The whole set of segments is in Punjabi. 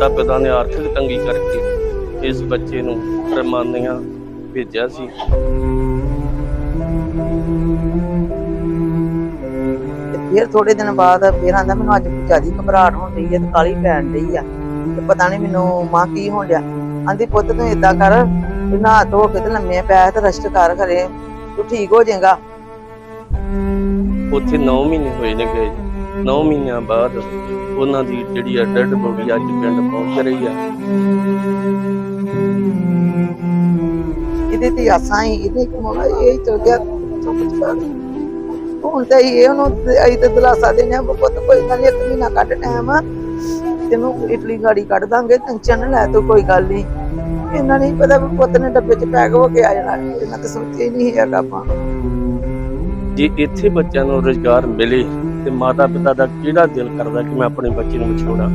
ਮਾਤਾ ਪਿਤਾ ਨੇ ਆਰਥਿਕ ਤੰਗੀ ਕਰਕੇ ਇਸ ਬੱਚੇ ਨੂੰ ਰਮਾਨੀਆਂ ਭੇਜਿਆ ਸੀ। ਫਿਰ ਥੋੜੇ ਦਿਨ ਬਾਅਦ ਫਿਰ ਆਂਦਾ ਮੈਨੂੰ ਅੱਜ ਜਿਆਦੀ ਘਬਰਾਹਟ ਹੋਣ ਡਈ ਹੈ ਤੇ ਕਾਲੀ ਪੈਣ ਡਈ ਆ। ਤੇ ਪਤਾ ਨਹੀਂ ਮੈਨੂੰ ਮਾਂ ਕੀ ਹੋਣ ਡਿਆ। ਆਂਦੀ ਪੁੱਤ ਤੂੰ ਏਦਾਂ ਕਰ ਨਹਾ ਧੋ ਕੇ ਤੇ ਲੰਮੇ ਪੈ ਤੇ ਰੈਸਟ ਕਰ ਖਰੇ ਤੂੰ ਠੀਕ ਹੋ ਜਾਏਗਾ? ਉੱਥੇ 9 ਮਹੀਨੇ ਹੋਏ ਨੇ ਗਏ। 9 ਮਹੀਨਿਆਂ ਬਾਅਦ ਉਹਨਾਂ ਦੀ ਜਿਹੜੀ ਆ ਡੈਡ ਬੋਡੀ ਅੱਜ ਪਿੰਡ ਪਹੁੰਚ ਰਹੀ ਆ। ਇਹਦੇ ਤੇ ਆਸਾਂ ਹੀ, ਇਹਦੇ ਕਮਾਉਣਾ ਇਹ ਚਲ ਗਿਆ। ਚੁੱਪ ਚੁੱਪ ਹੁਣ ਤਾਂ ਇਹ ਉਹਨੂੰ ਅਈ ਤੇ ਦਿਲਾਸਾ ਦੇਣੇ ਆ ਪੁੱਤ ਕੋਈ ਗੱਲ ਨੀ, ਇੱਕ ਮਹੀਨਾ ਕੱਢ ਟਾਈਮ ਤੈਨੂੰ ਇਟਲੀ ਗਾੜੀ ਕੱਢ ਦਾਂਗੇ ਟੈਨਸ਼ਨ ਨਾ ਲੈ ਤੂੰ, ਕੋਈ ਗੱਲ ਨਹੀਂ ਇਹਨਾਂ ਨਹੀਂ ਪਤਾ ਵੀ ਪੁੱਤ ਨੇ ਡੱਬੇ 'ਚ ਪੈਕ ਹੋ ਕੇ ਆ ਜਾਣਾ। ਇਹਨਾਂ ਤਾਂ ਸੋਚਿਆ ਹੀ ਨਹੀਂ ਹੈਗਾ ਆਪਾਂ ਜੇ ਇੱਥੇ ਬੱਚਿਆਂ ਨੂੰ ਰੋਜ਼ਗਾਰ ਮਿਲੇ ਤੇ ਮਾਤਾ ਪਿਤਾ ਦਾ ਕਿਹੜਾ ਦਿਲ ਕਰਦਾ ਕਿ ਮੈਂ ਆਪਣੇ ਬੱਚੇ ਨੂੰ ਵਿਛੋੜਾਂ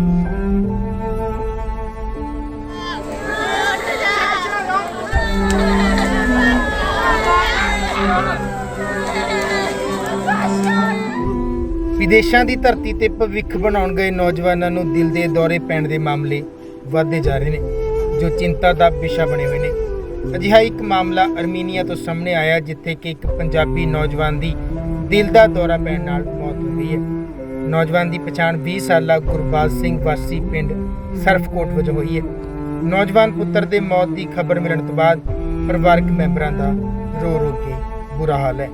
ਵਿਦੇਸ਼ਾਂ ਦੀ ਧਰਤੀ ਤੇ ਭਵਿੱਖ ਬਣਾਉਣ ਗਏ ਨੌਜਵਾਨਾਂ ਨੂੰ ਦਿਲ ਦੇ ਦੌਰੇ ਪੈਣ ਦੇ ਮਾਮਲੇ ਵਧਦੇ ਜਾ ਰਹੇ ਨੇ, ਜੋ ਚਿੰਤਾ ਦਾ ਵਿਸ਼ਾ ਬਣੇ ਹੋਏ ਨੇ। ਅਜਿਹਾ ਇੱਕ ਮਾਮਲਾ ਅਰਮੀਨੀਆ ਤੋਂ ਸਾਹਮਣੇ ਆਇਆ, ਜਿੱਥੇ ਕਿ ਇੱਕ ਪੰਜਾਬੀ ਨੌਜਵਾਨ ਦੀ ਦਿਲ ਦਾ ਦੌਰਾ ਪੈਣ ਨਾਲ ਮੌਤ ਹੋ ਗਈ ਹੈ। ਨੌਜਵਾਨ ਦੀ ਪਛਾਣ 20 ਸਾਲਾ ਗੁਰਬਾਜ ਸਿੰਘ ਵਾਸੀ ਪਿੰਡ ਸਰਫਕੋਟ ਵਜੋਂ ਹੋਈ ਹੈ। ਨੌਜਵਾਨ ਪੁੱਤਰ ਦੇ ਮੌਤ ਦੀ ਖਬਰ ਮਿਲਣ ਤੋਂ ਬਾਅਦ ਪਰਿਵਾਰਕ ਮੈਂਬਰਾਂ ਦਾ ਰੋ ਰੋ ਕੇ ਬੁਰਾ ਹਾਲ ਹੈ।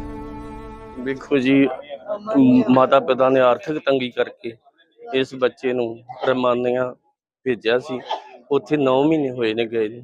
ਵੇਖੋ ਜੀ ਮਾਤਾ ਪਿਤਾ ਨੇ ਆਰਥਿਕ ਤੰਗੀ ਕਰਕੇ ਇਸ ਬੱਚੇ ਨੂੰ ਰਮਾਨੀਆਂ ਭੇਜਿਆ ਸੀ। ਉੱਥੇ 9 ਮਹੀਨੇ ਹੋਏ ਨੇ ਗਏ ਨੂੰ।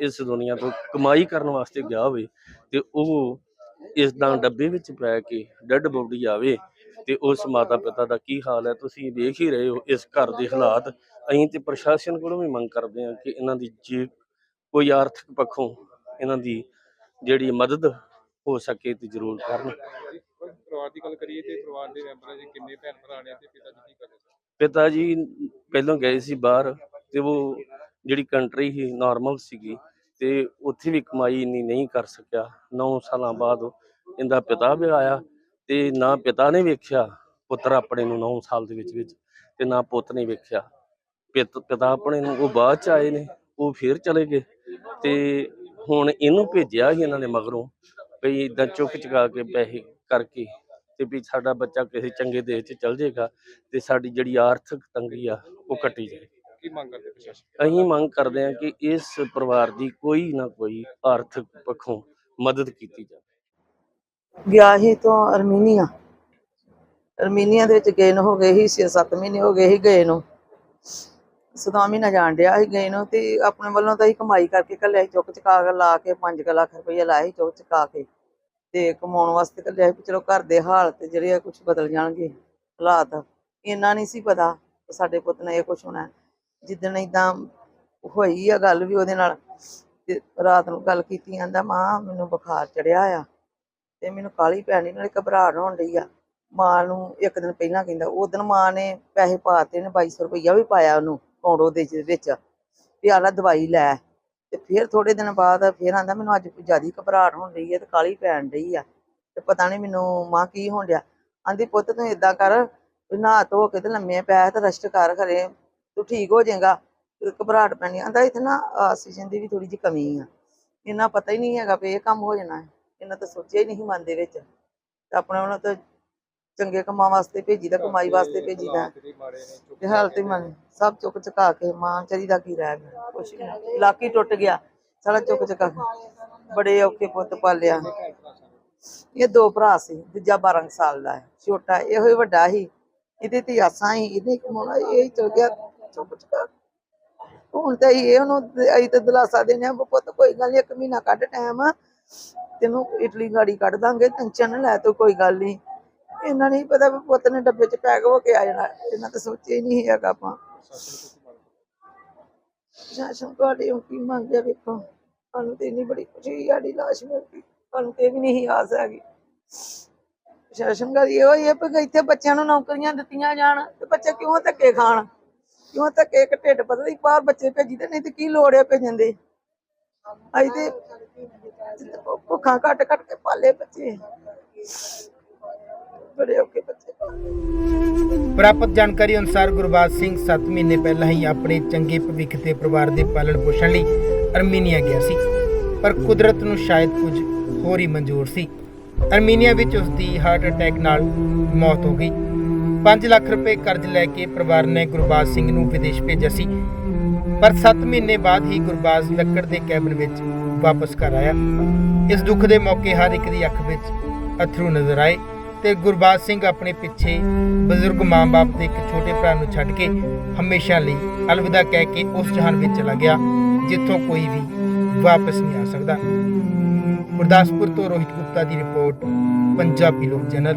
ਇਸ ਦੁਨੀਆ ਤੋਂ ਕਮਾਈ ਕਰਨ ਵਾਸਤੇ ਗਿਆ ਹੋਵੇ ਤੇ ਉਹ ਇਸ ਦਾ ਡੱਬੇ ਵਿੱਚ ਪੈ ਕੇ ਡੈੱਡ ਬੋਡੀ ਆਵੇ ਤੇ ਉਸ ਮਾਤਾ ਪਿਤਾ ਦਾ ਕੀ ਹਾਲ ਹੈ ਤੁਸੀਂ ਵੇਖ ਹੀ ਰਹੇ ਹੋ ਇਸ ਘਰ ਦੇ ਹਾਲਾਤ। ਅਸੀਂ ਤੇ ਪ੍ਰਸ਼ਾਸਨ ਕੋਲੋਂ ਵੀ ਮੰਗ ਕਰਦੇ ਹਾਂ ਕਿ ਇਹਨਾਂ ਦੀ ਜੇ ਕੋਈ ਆਰਥਿਕ ਪੱਖੋਂ ਇਹਨਾਂ ਦੀ ਜਿਹੜੀ ਮਦਦ ਹੋ ਸਕੇ ਤੇ ਜ਼ਰੂਰ ਕਰਨ। ਪਰਿਵਾਰ ਦੀ ਗੱਲ ਕਰੀਏ ਤੇ ਪਰਿਵਾਰ ਦੇ ਮੈਂਬਰਾਂ ਦੇ ਕਿੰਨੇ ਭੈਣ ਭਰਾ ਨੇ ਤੇ ਪਿਤਾ ਜੀ ਕੀ ਕਰਦੇ ਪਿਤਾ ਜੀ ਪਹਿਲਾਂ ਗਏ ਸੀ ਬਾਹਰ ਤੇ ਉਹ ਜਿਹੜੀ ਕੰਟਰੀ ਸੀ ਨਾਰਮਲ ਸੀਗੀ ਤੇ ਉੱਥੇ ਵੀ ਕਮਾਈ ਇੰਨੀ ਨਹੀਂ ਕਰ ਸਕਿਆ। 9 ਸਾਲਾਂ ਬਾਅਦ ਇਹਦਾ ਪਿਤਾ ਵੀ ਆਇਆ ਤੇ ਨਾ ਪਿਤਾ ਨੇ ਵੇਖਿਆ, ਪੁੱਤਰ ਆਪਣੇ ਨੂੰ 9 ਸਾਲ ਦੇ ਵਿੱਚ ਵਿੱਚ ਤੇ ਨਾ ਪੁੱਤ ਨੇ ਵੇਖਿਆ। ਪਿਤ- ਪਿਤਾ ਆਪਣੇ ਨੂੰ ਉਹ ਬਾਅਦ ਚ ਆਏ ਨੇ, ਉਹ ਫੇਰ ਚਲੇ ਗਏ ਤੇ ਹੁਣ ਇਹਨੂੰ ਭੇਜਿਆ ਸੀ ਇਹਨਾਂ ਨੇ ਮਗਰੋਂ ਵੀ ਇਦਾਂ ਚੁੱਕ ਚੁਕਾ ਕੇ ਪੈਸੇ ਕਰਕੇ ਤੇ ਵੀ ਸਾਡਾ ਬੱਚਾ ਕਿਸੇ ਚੰਗੇ ਦੇਸ਼ 'ਚ ਚਲ ਜਾਏਗਾ ਤੇ ਸਾਡੀ ਜਿਹੜੀ ਆਰਥਿਕ ਤੰਗੀ ਆ, ਉਹ ਕੱਟੀ ਜਾਏਗੀ ਕੀ ਮੰਗ ਕਰਦੇ ਪ੍ਰਸ਼ਾਸਨ? ਅਸੀਂ ਮੰਗ ਕਰਦੇ ਹਾਂ ਕਿ ਇਸ ਪਰਿਵਾਰ ਦੀ ਕੋਈ ਨਾ ਕੋਈ ਆਰਥਿਕ ਪੱਖੋਂ ਮਦਦ ਕੀਤੀ ਜਾਵੇ। ਗਿਆ ਸੀ ਤੋਂ ਅਰਮੀਨੀਆ। ਅਰਮੀਨੀਆ ਦੇ ਵਿੱਚ ਗਏ ਨੂੰ ਹੋ ਗਏ ਸੀ 6-7 ਮਹੀਨੇ ਹੋ ਗਏ ਸੀ ਗਏ ਨੂੰ। ਸਦਾ ਮਹੀਨਾ ਜਾਣ ਡਿਆ ਸੀ ਗਏ ਨੂੰ ਤੇ ਆਪਣੇ ਵੱਲੋਂ ਤਾਂ ਹੀ ਕਮਾਈ ਕਰਕੇ ਕੱਲਿਆ ਚੁੱਕ ਚੁਕਾ ਕੇ ਲਾ ਕੇ 5 ਲੱਖ ਰੁਪਏ ਲਾਇਆ ਸੀ ਚੁੱਕ ਚੁਕਾ ਕੇ। ਤੇ ਕਮਾਉਣ ਵਾਸਤੇ ਕੱਲਿਆ ਸੀ ਚਲੋ ਘਰ ਦੇ ਹਾਲਤ ਜਿਹੜੇ ਆ ਕੁਝ ਬਦਲ ਜਾਣਗੇ ਹਾਲਾਤ। ਇੰਨਾ ਨਹੀਂ ਸੀ ਪਤਾ ਕਿ ਸਾਡੇ ਪੁੱਤ ਨੇ ਇਹ ਕੁਝ ਹੋਣਾ। ਹੈ। ਜਿੱਦਣ ਇਦਾਂ ਹੋਈ ਆ ਗੱਲ ਵੀ ਉਹਦੇ ਨਾਲ, ਤੇ ਰਾਤ ਨੂੰ ਗੱਲ ਕੀਤੀ, ਆਂਦਾ ਮਾਂ ਮੈਨੂੰ ਬੁਖਾਰ ਚੜਿਆ ਆ ਤੇ ਮੈਨੂੰ ਕਾਲੀ ਪੈਣੀ, ਨਾਲੇ ਘਬਰਾਹਟ ਹੋਣ ਡਈ ਆ। ਮਾਂ ਨੂੰ ਇੱਕ ਦਿਨ ਪਹਿਲਾਂ ਕਹਿੰਦਾ, ਉਹ ਦਿਨ ਮਾਂ ਨੇ ਪੈਸੇ ਪਾਤੇ ਨੇ 2200 ਰੁਪਈਆ ਵੀ ਪਾਇਆ ਉਹਨੂੰ ਕੌੜੋ ਦੇ ਵਿੱਚ। ਵੀ ਆਹ ਦਵਾਈ ਲੈ। ਤੇ ਫਿਰ ਥੋੜੇ ਦਿਨ ਬਾਅਦ ਫਿਰ ਆਂਦਾ, ਮੈਨੂੰ ਅੱਜ ਜਿਆਦੀ ਘਬਰਾਹਟ ਹੋਣ ਰਹੀ ਹੈ ਤੇ ਕਾਲੀ ਪੈਣ ਡਈ ਆ। ਤੇ ਪਤਾ ਨਹੀਂ ਮੈਨੂੰ ਮਾਂ ਕੀ ਹੋਣ ਡਿਆ। ਆਂਦੀ, ਪੁੱਤ ਤੂੰ ਏਦਾਂ ਕਰ, ਨਹਾ ਧੋ ਕੇ ਤੇ ਲੰਮੇ ਪੈ ਤੇ ਰੈਸਟ ਕਰ ਖਰੇ। ਤੂੰ ਠੀਕ ਹੋ ਜਾਏਗਾ। ਘਬਰਾਹਟ ਪੈਣੀ ਆਂਦਾ ਇੱਥੇ ਨਾ ਆਕਸੀਜਨ ਦੀ ਵੀ ਥੋੜੀ ਜਿਹੀ ਕਮੀ ਆ। ਇਹਨਾਂ ਪਤਾ ਹੀ ਨਹੀਂ ਹੈਗਾ ਵੀ ਇਹ ਕੰਮ ਹੋ ਜਾਣਾ ਹੈ। ਇਹਨਾਂ ਤਾਂ ਸੋਚਿਆ ਹੀ ਨਹੀਂ ਮਨ ਦੇ ਵਿੱਚ। ਤੇ ਆਪਣੇ ਵੱਲੋਂ ਤਾਂ ਚੰਗੇ ਕੰਮਾਂ ਵਾਸਤੇ ਭੇਜੀਦਾ ਕਮਾਈ ਵਾਸਤੇ ਭੇਜੀਦਾ। ਮਾੜੇ ਤੇ ਹਾਲਤ ਹੀ ਮਨ ਸਭ ਚੁੱਕ ਚੁਕਾ ਕੇ ਮਾਂ ਚਰੀ ਦਾ ਕੀ ਰਹਿ ਗਿਆ? ਕੁਛ ਨਹੀਂ। ਲੱਕ ਟੁੱਟ ਗਿਆ। ਸਾਰਾ ਚੁੱਕ ਚੁਕਾ ਕੇ। ਬੜੇ ਔਖੇ ਪੁੱਤ ਪਾਲਿਆ। ਇਹ ਦੋ ਭਰਾ ਸੀ ਦੂਜਾ 12 ਕੁ ਸਾਲ ਦਾ ਹੈ। ਛੋਟਾ ਇਹੋ ਹੀ ਵੱਡਾ ਸੀ। ਇਹਦੇ ਤੇ ਆਸਾਂ ਹੀ ਇਹਨੇ ਕਮਾਉਣਾ ਇਹ ਹੀ ਚਲ ਗਿਆ। ਚੁੱਕ ਚੁਕਾ ਹੁਣ ਤਾਂ ਇਹ ਉਹਨੂੰ ਅਈ ਤੇ ਦਿਲਾਸਾ ਦੇਣੇ ਆ ਪੁੱਤ ਕੋਈ ਗੱਲ ਨੀ ਇੱਕ ਮਹੀਨਾ ਕੱਢ ਟਾਈਮ ਤੈਨੂੰ ਇਟਲੀ ਗਾੜੀ ਕੱਢ ਦਾਂਗੇ ਟੈਨਸ਼ਨ ਨਾ ਲੈ ਤੂੰ, ਕੋਈ ਗੱਲ ਨਹੀਂ। ਇਹਨਾਂ ਨਹੀਂ ਪਤਾ ਵੀ ਪੁੱਤ ਨੇ ਡੱਬੇ 'ਚ ਪੈਕ ਹੋ ਕੇ ਆ ਜਾਣਾ। ਇਹਨਾਂ ਤਾਂ ਸੋਚਿਆ ਹੀ ਨਹੀਂ ਹੈਗਾ ਆਪਾਂ। ਕੀ ਮੰਗ ਸ਼ਾਸਨ ਤੁਹਾਡੇ ਉਹ ਕੀ ਮੰਗਿਆ ਵੇਖੋ। ਸਾਨੂੰ ਤੇ ਇੰਨੀ ਬੜੀ ਖੁਸ਼ੀ ਸਾਡੀ ਲਾਸ਼ ਮਿਲ ਗਈ। ਸਾਨੂੰ ਤੇ ਵੀ ਨਹੀਂ ਆਸ ਹੈਗੀ। ਸ਼ਾਸਨ ਦਾ ਇਹੋ ਹੀ ਹੈ ਕਿ ਇੱਥੇ ਬੱਚਿਆਂ ਨੂੰ ਨੌਕਰੀਆਂ ਦਿੱਤੀਆਂ ਜਾਣ, ਤੇ ਬੱਚੇ ਕਿਉਂ ਧੱਕੇ ਖਾਣ? ਕਿਉਂ ਧੱਕੇ ਇੱਕ ਢਿੱਡ ਪਤਾ ਨਹੀਂ ਬਾਹਰ ਬੱਚੇ ਭੇਜੀ ਤੇ ਨਹੀਂ ਤੇ ਕੀ ਲੋੜ ਹੈ ਭੇਜਣ ਦੀ? ਅਸੀਂ ਤੇ ਭੁੱਖਾਂ ਕੱਟ ਕੱਟ ਕੇ ਪਾਲੇ ਬੱਚੇ। ਬੜੇ ਔਖੇ ਬੱਚੇ ਪ੍ਰਾਪਤ ਜਾਣਕਾਰੀ ਅਨੁਸਾਰ ਗੁਰਬਾਜ ਸਿੰਘ 7 ਮਹੀਨੇ ਪਹਿਲਾਂ ਹੀ ਆਪਣੇ ਚੰਗੇ ਭਵਿੱਖ ਤੇ ਪਰਿਵਾਰ ਦੇ ਪਾਲਣ ਪੋਸ਼ਣ ਲਈ ਅਰਮੀਨੀਆ ਗਿਆ ਸੀ। ਪਰ ਕੁਦਰਤ ਨੂੰ ਸ਼ਾਇਦ ਕੁਝ ਹੋਰ ਹੀ ਮਨਜ਼ੂਰ ਸੀ। ਅਰਮੀਨੀਆ ਵਿੱਚ ਉਸ ਦੀ ਹਾਰਟ ਅਟੈਕ ਨਾਲ ਮੌਤ ਹੋ ਗਈ। 5 ਲੱਖ ਰੁਪਏ ਕਰਜ਼ ਲੈ ਕੇ ਪਰਿਵਾਰ ਨੇ ਗੁਰਬਾਜ ਸਿੰਘ ਨੂੰ ਵਿਦੇਸ਼ ਭੇਜਿਆ ਸੀ। ਪਰ 7 ਮਹੀਨੇ ਬਾਅਦ ਹੀ ਗੁਰਬਾਜ ਲੱਕੜ ਦੇ ਕੈਬਨ ਵਿੱਚ ਵਾਪਸ ਘਰ ਆਇਆ। ਇਸ ਦੁੱਖ ਦੇ ਮੌਕੇ ਹਰ ਇੱਕ ਦੀ ਅੱਖ ਵਿੱਚ ਅਥਰੂ ਨਜ਼ਰ ਆਏ ਤੇ ਗੁਰਬਾਜ ਸਿੰਘ ਆਪਣੇ ਪਿੱਛੇ ਬਜ਼ੁਰਗ ਮਾਂ-ਬਾਪ ਤੇ ਇੱਕ ਛੋਟੇ ਭਰਾ ਨੂੰ ਛੱਡ ਕੇ ਹਮੇਸ਼ਾ ਲਈ ਅਲਵਿਦਾ ਕਹਿ ਕੇ ਉਸ ਜਹਾਨ ਵਿੱਚ ਚਲਾ ਗਿਆ, ਜਿੱਥੋਂ ਕੋਈ ਵੀ ਵਾਪਸ ਨਹੀਂ ਆ ਸਕਦਾ। ਗੁਰਦਾਸਪੁਰ ਤੋਂ ਰੋਹਿਤ ਗੁਪਤਾ ਦੀ ਰਿਪੋਰਟ, ਪੰਜਾਬੀ ਲੋਕ ਚੈਨਲ